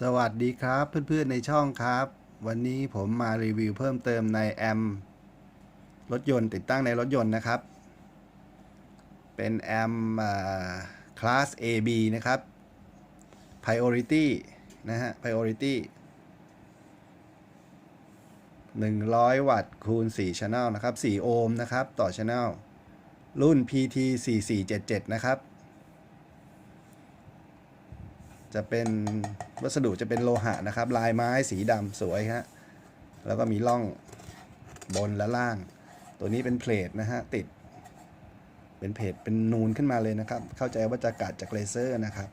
สวัสดีครับเพื่อนๆในช่องครับ วันนี้ผมมารีวิวเพิ่มเติมในแอมรถยนต์ติดตั้งในรถยนต์นะครับ เป็นแอมคลาส AB นะครับ Priority นะฮะ Priority 100 วัตต์คูณ4 channel นะครับ 4 โอห์มนะครับ ต่อ channel รุ่น PT 4477 นะครับ จะเป็นวัสดุจะเป็นโลหะนะครับ ลายไม้สีดำสวยฮะแล้วก็มีร่องบนและล่าง ตัวนี้เป็นเพลทนะฮะติด เป็นเพลทเป็นนูนขึ้นมาเลยนะครับ เข้าใจว่าจะกัดจากเลเซอร์นะครับ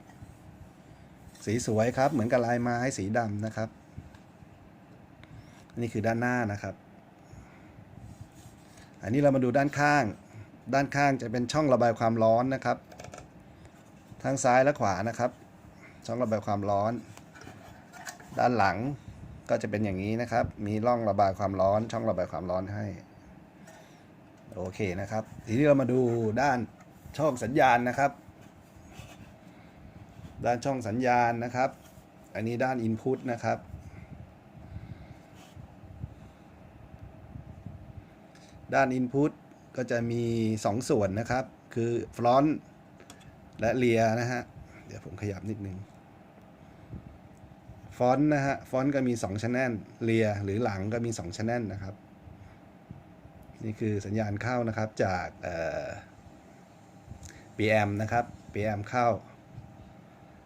สีสวยครับเหมือนกับลายไม้สีดำนะครับ นี่คือด้านหน้านะครับ อันนี้เรามาดูด้านข้าง ด้านข้างจะเป็นช่องระบายความร้อนนะครับ ทั้งซ้ายและขวานะครับ ช่องระบายความร้อน ด้านหลังก็จะเป็นอย่างนี้นะครับ มีร่องระบายความร้อน ช่องระบายความร้อนให้โอเคนะครับ ทีนี้เรามาดูด้านช่องสัญญาณนะครับ ด้านช่องสัญญาณนะครับ อันนี้ด้าน Input นะครับ ด้าน Input ก็จะมี 2 ส่วนนะครับ คือ Front และ Rear นะฮะ เดี๋ยวผมขยับนิดนึง อนต์นะฮะ ฟอนต์ก็มี2 channel เรียหรือหลังก็มี2 channel นะครับ นี่คือสัญญาณเข้านะครับจากเอ่อ PM นะครับ PM เข้า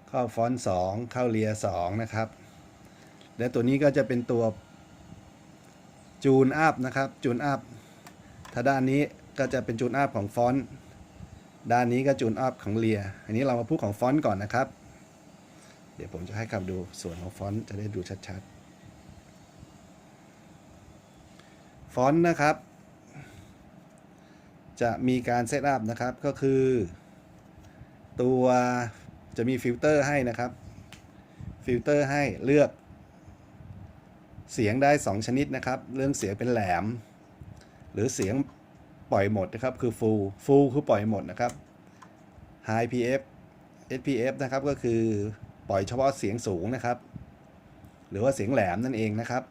เข้าฟอนต์2เข้าเรีย2นะครับ และตัวนี้ก็จะเป็นตัวจูนอัพนะครับ จูนอัพ ถ้าด้านนี้ก็จะเป็นจูนอัพของฟอนต์ ด้านนี้ก็จูนอัพของเรีย อันนี้เรามาพูดของฟอนต์ก่อนนะครับ เดี๋ยวผมจะให้คำดูส่วนของฟอนต์จะได้ดูชัดๆ ฟอนต์นะครับ จะมีการเซตอัพนะครับก็คือ ตัวจะมีฟิลเตอร์ให้นะครับ ฟิลเตอร์ให้เลือก เสียงได้ 2 ชนิดนะครับ เรื่องเสียงเป็นแหลม หรือเสียงปล่อยหมดนะครับ คือ full full คือปล่อยหมดนะครับ high PF SPF นะครับก็คือ ปล่อยเฉพาะเสียงสูงนะครับ หรือว่าเสียงแหลมนั่นเองนะครับ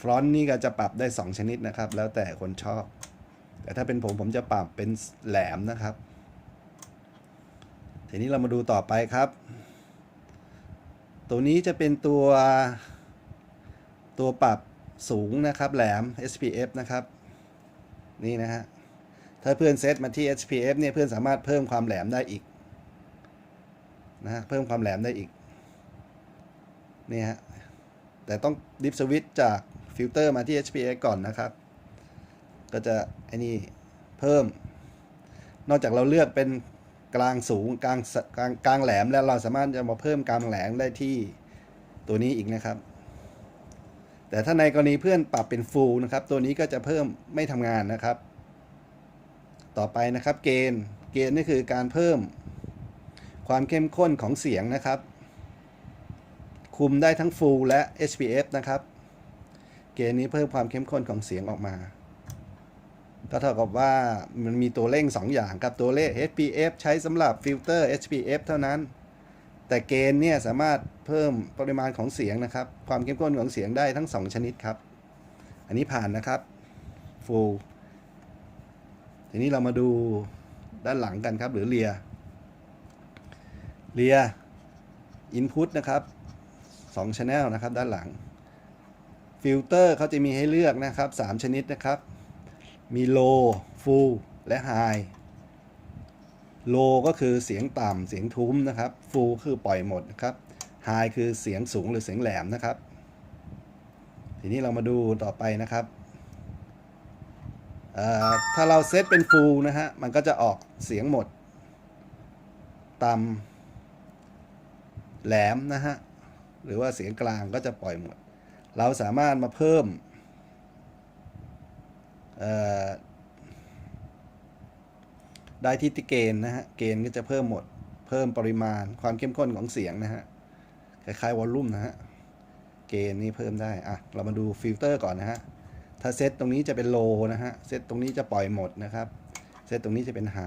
ฟรอนต์นี่ก็จะปรับได้ 2 ชนิดนะครับ แล้วแต่คนชอบ แต่ถ้าเป็นผมผมจะปรับเป็นแหลมนะครับ ทีนี้เรามาดูต่อไปครับ ตัวนี้จะเป็นตัว ตัวปรับสูงนะครับ แหลม SPF นะครับ นี่นะฮะถ้าเพื่อนเซตมาที่ SPF เนี่ยเพื่อนสามารถเพิ่มความแหลมได้อีก นะฮะเพิ่มความแหลมได้อีกนี่ฮะแต่ต้องดิฟสวิตจากฟิลเตอร์มาที่ HPX ก่อนนะครับ ก็จะไอ้นี่เพิ่ม นอกจากเราเลือกเป็นกลางสูงกลางกลางกลางแหลมแล้วเราสามารถจะมาเพิ่มกลางแหลมได้ที่ตัวนี้อีกนะครับ แต่ถ้าในกรณีเพื่อนปรับเป็น full นะครับ ตัวนี้ก็จะเพิ่มไม่ทำงานนะครับ ต่อไปนะครับเกณฑ์เกณฑ์นี่คือการเพิ่ม ความเข้มข้นของเสียงนะครับ คุมได้ทั้ง full และ HPF นะครับ เกณฑ์นี้เพิ่มความเข้มข้นของเสียงออกมา ก็เท่ากับว่ามันมีตัวเร่ง 2 อย่างกับตัวเลข HPF ใช้สำหรับฟิลเตอร์ HPF เท่านั้น แต่เกณฑ์เนี่ยสามารถเพิ่มปริมาณของเสียงนะครับ ความเข้มข้นของเสียงได้ทั้ง 2 ชนิดครับ อันนี้ผ่านนะครับ full ทีนี้เรามาดูด้านหลังกันครับหรือเรีย เรีย input นะครับ2 channel นะครับ ด้านหลัง ฟิลเตอร์เขาจะมีให้เลือกนะครับ 3 ชนิดนะครับ มี low full และ high low ก็คือเสียงต่ำเสียงทุ้มนะครับ full คือปล่อยหมดนะครับ high คือเสียงสูงหรือเสียงแหลมนะครับ ทีนี้เรามาดูต่อไปนะครับถ้าเราเซตเป็น full นะฮะ มันก็จะออกเสียงหมดต่ำ แหลมนะฮะ หรือว่าเสียงกลางก็จะปล่อยหมด เราสามารถมาเพิ่มได้ที่ที่เกณฑ์นะฮะ เกณฑ์ก็จะเพิ่มหมด เพิ่มปริมาณความเข้มข้นของเสียงนะฮะ คล้ายๆวอลลุ่มนะฮะ เกณฑ์นี้เพิ่มได้ อะ เรามาดูฟิลเตอร์ก่อนนะฮะ ถ้าเซตตรงนี้จะเป็นโลนะฮะ เซตตรงนี้จะปล่อยหมดนะครับ เซตตรงนี้จะเป็นไฮ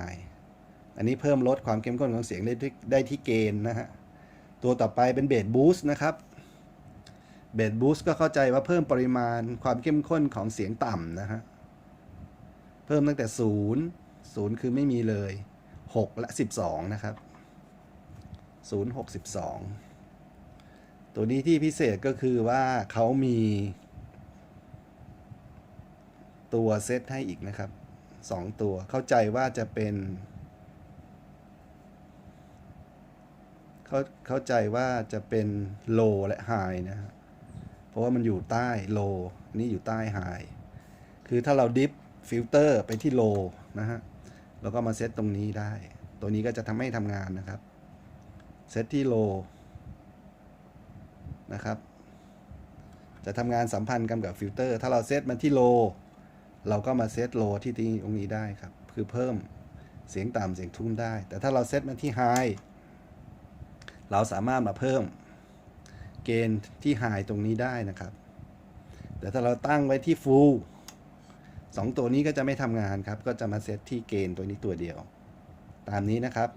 อันนี้เพิ่มลดความเข้มข้นของเสียงได้ได้ที่เกณฑ์นะฮะ ตัวต่อไปเป็นเบสบูสต์นะครับเบสบูสต์ก็เข้าใจว่าเพิ่มปริมาณความเข้มข้นของเสียงต่ำนะฮะ เพิ่มตั้งแต่ 0 0 คือไม่มีเลย 6 และ 12 นะครับ 0 6 12 ตัวนี้ที่พิเศษก็คือว่าเขามีตัวเซตให้อีกนะครับ 2 ตัวเข้าใจว่าจะเป็น เข้าเข้าใจว่าจะเป็นโลและไฮนะฮะเพราะว่ามันอยู่ใต้โลนี่อยู่ใต้ไฮคือถ้าเราดิฟฟิลเตอร์ไปที่โลนะฮะแล้วก็มาเซตตรงนี้ได้ ตัวนี้ก็จะทำให้ทำงานนะครับเซตที่โลนะครับ จะทำงานสัมพันธ์กันกับฟิลเตอร์ ถ้าเราเซตมันที่โล เราก็มาเซตโลที่ตรงนี้ได้ครับ คือเพิ่มเสียงต่ำเสียงทุ่มได้ แต่ถ้าเราเซตมันที่ไฮ เราสามารถมาเพิ่มเกณฑ์ที่ไฮตรงนี้ได้นะครับ แต่ถ้าเราตั้งไว้ที่ full สองตัวนี้ก็จะไม่ทำงานครับ ก็จะมาเซตที่เกณฑ์ตัวนี้ตัวเดียว ตามนี้นะครับ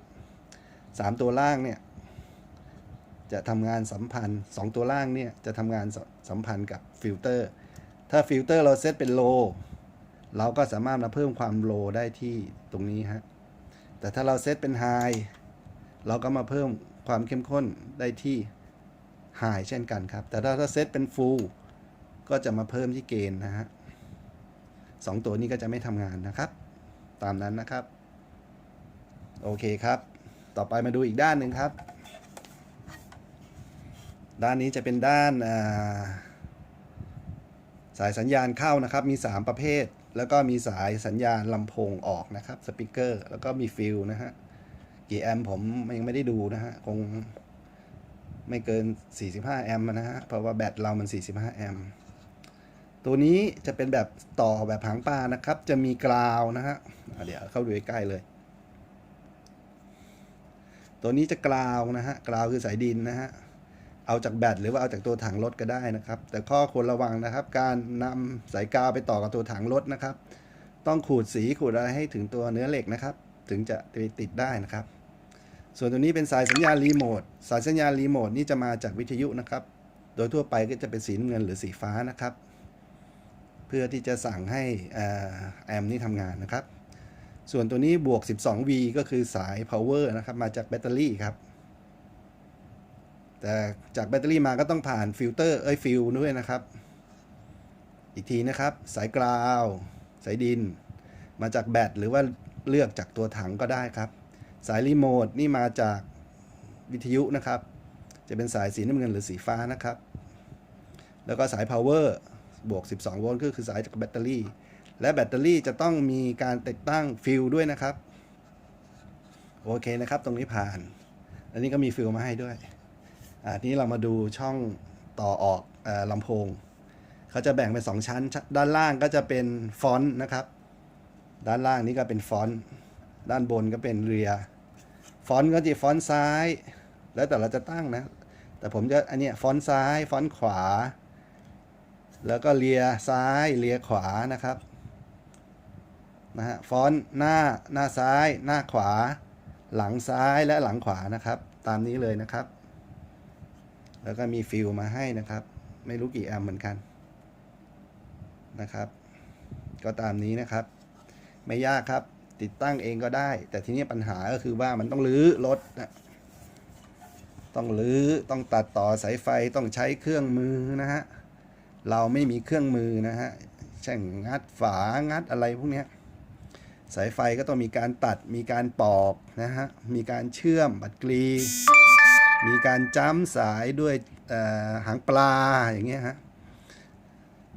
สามตัวล่างเนี่ยจะทำงานสัมพันธ์สองตัวล่างเนี่ยจะทำงานสสัมพันธ์กับฟิลเตอร์ ถ้าฟิลเตอร์เราเซตเป็นโลเราก็สามารถมาเพิ่มความโลได้ที่ตรงนี้ฮะ แต่ถ้าเราเซตเป็นไฮเราก็มาเพิ่ม ความเข้มข้นได้ที่ไฮเช่นกันครับ แต่ถ้าถ้าเซตเป็นฟูลก็จะมาเพิ่มที่เกณฑ์นะฮะสองตัวนี้ก็จะไม่ทำงานนะครับ ตามนั้นนะครับ โอเคครับ ต่อไปมาดูอีกด้านหนึ่งครับ ด้านนี้จะเป็นด้านาสายสัญญาณเข้านะครับ มี 3 ประเภท แล้วก็มีสายสัญญาณลำโพงออกนะครับ สปีกเกอร์ แล้วก็มีฟิลนะฮะ กี่แอมป์ผมยังไม่ได้ดูนะฮะ คงไม่เกิน 45 แอมป์นะฮะ เพราะว่าแบตเรามัน 45 แอมป์ตัวนี้จะเป็นแบบต่อแบบหางปลานะครับ จะมีกราวนะฮะเดี๋ยวเข้าดูใกล้เลย ตัวนี้จะกราวนะฮะ กราวคือสายดินนะฮะ เอาจากแบตหรือว่าเอาจากตัวถังรถก็ได้นะครับ แต่ข้อควรระวังนะครับ การนำสายกาวไปต่อกับตัวถังรถนะครับ ต้องขูดสีขูดอะไรให้ถึงตัวเนื้อเหล็กนะครับ ถึงจะไปติดได้นะครับ ส่วนตัวนี้เป็นสายสัญญาณรีโมท สายสัญญาณรีโมทนี่จะมาจากวิทยุนะครับ โดยทั่วไปก็จะเป็นสีน้ำเงินหรือสีฟ้านะครับ เพื่อที่จะสั่งให้แอมนี่ทำงานนะครับ ส่วนตัวนี้บวก 12V ก็คือสาย power นะครับ มาจากแบตเตอรี่ครับ แต่จากแบตเตอรี่มาก็ต้องผ่านฟิลเตอร์เอ้ยฟิลด้วยนะครับ อีกทีนะครับ สายกราว สายดิน มาจากแบตหรือว่า เลือกจากตัวถังก็ได้ครับ สายรีโมทนี่มาจากวิทยุนะครับ จะเป็นสายสีน้ำเงินหรือสีฟ้านะครับ แล้วก็สาย power บวก 12 โวลต์ก็คือสายจากแบตเตอรี่ และแบตเตอรี่จะต้องมีการติดตั้งฟิลด้วยนะครับ โอเคนะครับ ตรงนี้ผ่าน อันนี้ก็มีฟิลมาให้ด้วยอ่าทีนี้เรามาดูช่องต่อออกอลำโพง เขาจะแบ่งเป็นสองชั้น ด้านล่างก็จะเป็นฟอนต์นะครับ ด้านล่างนี้ก็เป็นฟอนต์ ด้านบนก็เป็นเรีย ฟอนต์ก็จะฟอนต์ซ้าย แล้วแต่เราจะตั้งนะ แต่ผมจะอันนี้ฟอนต์ซ้าย ฟอนต์ขวา แล้วก็เลียซ้ายเลียขวานะครับ นะฮะ ฟอนต์หน้า หน้าซ้าย หน้าขวา หลังซ้ายและหลังขวานะครับ ตามนี้เลยนะครับ แล้วก็มีฟิลมาให้นะครับ ไม่รู้กี่แอมเหมือนกันนะครับ ก็ตามนี้นะครับ ไม่ยากครับ ติดตั้งเองก็ได้ แต่ทีนี้ปัญหาก็คือว่ามันต้องรื้อรถนะต้องรื้อต้องตัดต่อสายไฟต้องใช้เครื่องมือนะฮะเราไม่มีเครื่องมือนะฮะเช่นงัดฝางัดอะไรพวกนี้สายไฟก็ต้องมีการตัดมีการปอกนะฮะมีการเชื่อมบัดกรี มีการจ้ำสายด้วยหางปลาอย่างเงี้ยฮะ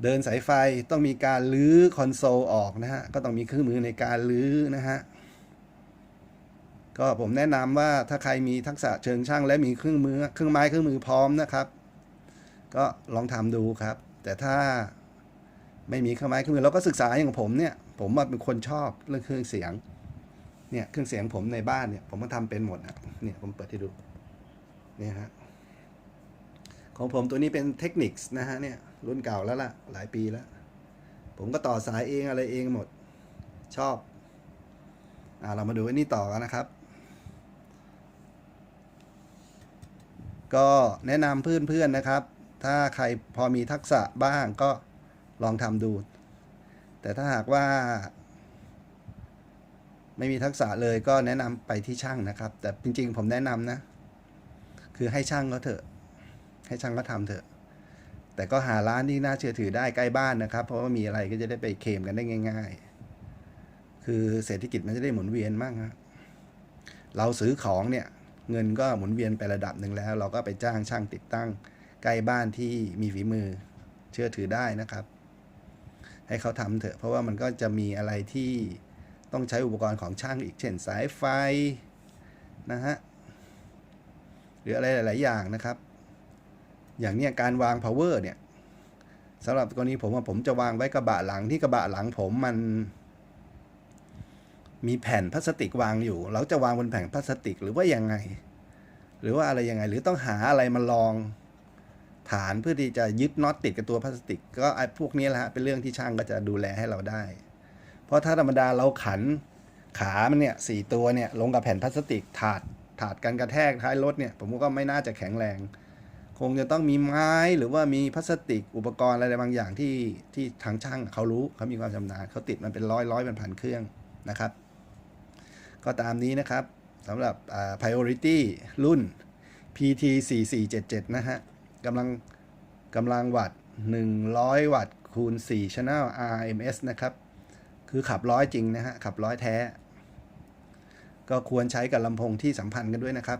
เดินสายไฟต้องมีการลื้อคอนโซลออกนะฮะ ก็ต้องมีเครื่องมือในการลื้อนะฮะ ก็ผมแนะนำว่าถ้าใครมีทักษะเชิงช่าง และมีเครื่องมือเครื่องไม้เครื่องมือพร้อมนะครับ ก็ลองทำดูครับ แต่ถ้าไม่มีเครื่องไม้เครื่องมือเราก็ศึกษาอย่างผมเนี่ย ผมว่าเป็นคนชอบเรื่องเครื่องเสียง เนี่ยเครื่องเสียงผมในบ้านเนี่ยผมก็ทำเป็นหมดนะเนี่ยผมเปิดให้ดู เนี่ยฮะของผมตัวนี้เป็นเทคนิคนะฮะเนี่ย รุ่นเก่าแล้วล่ะ หลายปีแล้ว ผมก็ต่อสายเองอะไรเองหมด ชอบ อ่าเรามาดูอันนี้ต่อกันนะครับ ก็แนะนำเพื่อนๆนะครับ ถ้าใครพอมีทักษะบ้างก็ลองทำดู แต่ถ้าหากว่า ไม่มีทักษะเลยก็แนะนำไปที่ช่างนะครับ แต่จริงๆ ผมแนะนำนะ คือให้ช่างเขาเถอะ ให้ช่างเขาทำเถอะ แต่ก็หาร้านที่น่าเชื่อถือได้ใกล้บ้านนะครับ เพราะว่ามีอะไรก็จะได้ไปเคลมกันได้ง่าย ๆ คือเศรษฐกิจมันจะได้หมุนเวียนมากฮะเราซื้อของเนี่ยเงินก็หมุนเวียนไประดับหนึ่งแล้ว เราก็ไปจ้างช่างติดตั้ง ใกล้บ้านที่มีฝีมือเชื่อถือได้นะครับ ให้เขาทำเถอะ เพราะว่ามันก็จะมีอะไรที่ต้องใช้อุปกรณ์ของช่างอีกเช่นสายไฟนะฮะหรืออะไรหลาย ๆ อย่างนะครับ อย่างเนี้ยการวาง power เนี่ยสำหรับกรณีผมว่าผมจะวางไว้กระบะหลังที่กระบะหลังผมมัน มีแผ่นพลาสติกวางอยู่ เราจะวางบนแผ่นพลาสติกหรือว่ายังไง หรือว่าอะไรยังไง หรือต้องหาอะไรมาลองฐานเพื่อที่จะยึดน็อตติดกับตัวพลาสติก ก็ไอ้พวกนี้แหละฮะเป็นเรื่องที่ช่างก็จะดูแลให้เราได้ เพราะถ้าธรรมดาเราขันขามันเนี่ยสี่ตัวเนี่ยลงกับแผ่นพลาสติกถาดถาดกันกระแทกท้ายรถเนี่ยผมก็ไม่น่าจะแข็งแรง คงจะต้องมีไม้หรือว่ามีพลาสติกอุปกรณ์อะไรบางอย่างที่ที่ทางช่างเขารู้เขามีความชำนาญเขาติดมันเป็นร้อยร้อยเป็นพันเครื่องนะครับ ก็ตามนี้นะครับสำหรับอ่า priority รุ่น PT 4477นะฮะกำลังกำลังวัตต์100 วัตต์คูณ4 channel RMS นะครับ คือขับร้อยจริงนะฮะ ขับร้อยแท้ ก็ควรใช้กับลำโพงที่สัมพันธ์กันด้วยนะครับ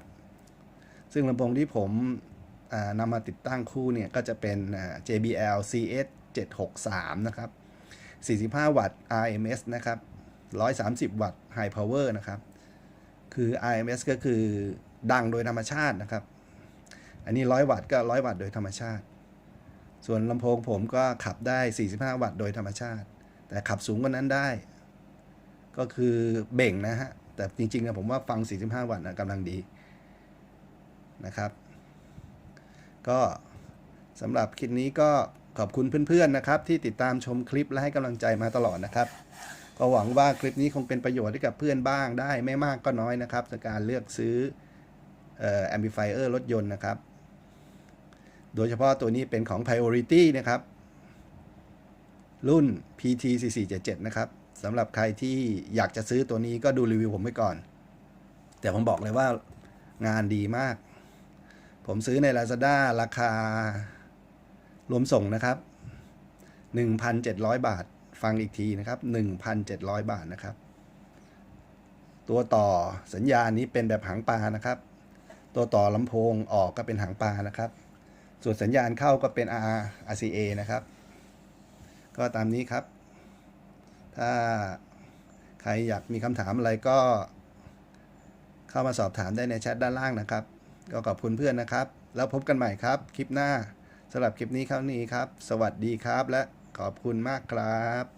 ซึ่งลำโพงที่ผม นำมาติดตั้งคู่เนี่ยก็จะเป็น JBL CS 763 นะครับ 45 วัตต์ RMS นะครับ 130 วัตต์ High Power นะครับ คือ RMS ก็คือดังโดยธรรมชาตินะครับ อันนี้ 100 วัตต์ก็ 100 วัตต์โดยธรรมชาติ ส่วนลำโพงผมก็ขับได้ 45 วัตต์โดยธรรมชาติ แต่ขับสูงกว่านั้นได้ ก็คือเบ่งนะฮะ แต่จริงๆนะผมว่าฟัง 45 วัตต์นะกำลังดีนะครับ ก็สำหรับคลิปนี้ก็ขอบคุณเพื่อนๆนะครับ ที่ติดตามชมคลิปและให้กำลังใจมาตลอดนะครับ ก็หวังว่าคลิปนี้คงเป็นประโยชน์ให้กับเพื่อนบ้างได้ไม่มากก็น้อยนะครับในการเลือกซื้อเอ่อ amplifier รถยนต์นะครับ โดยเฉพาะตัวนี้เป็นของ priority นะครับ รุ่น PT 4477 นะครับสำหรับใครที่อยากจะซื้อตัวนี้ก็ดูรีวิวผมไว้ก่อน แต่ผมบอกเลยว่างานดีมาก ผมซื้อใน Lazada ราคารวมส่งนะครับ 1,700 บาท ฟังอีกทีนะครับ 1,700 บาทนะครับ ตัวต่อสัญญาณนี้เป็นแบบหางปลานะครับ ตัวต่อลำโพงออกก็เป็นหางปลานะครับ ส่วนสัญญาณเข้าก็เป็น R RCA นะครับ ก็ตามนี้ครับ ถ้าใครอยากมีคำถามอะไรก็เข้ามาสอบถามได้ในแชทด้านล่างนะครับ ก็ขอบคุณเพื่อนนะครับ แล้วพบกันใหม่ครับ คลิปหน้าสำหรับคลิปนี้เท่านี้ครับ สวัสดีครับและขอบคุณมากครับ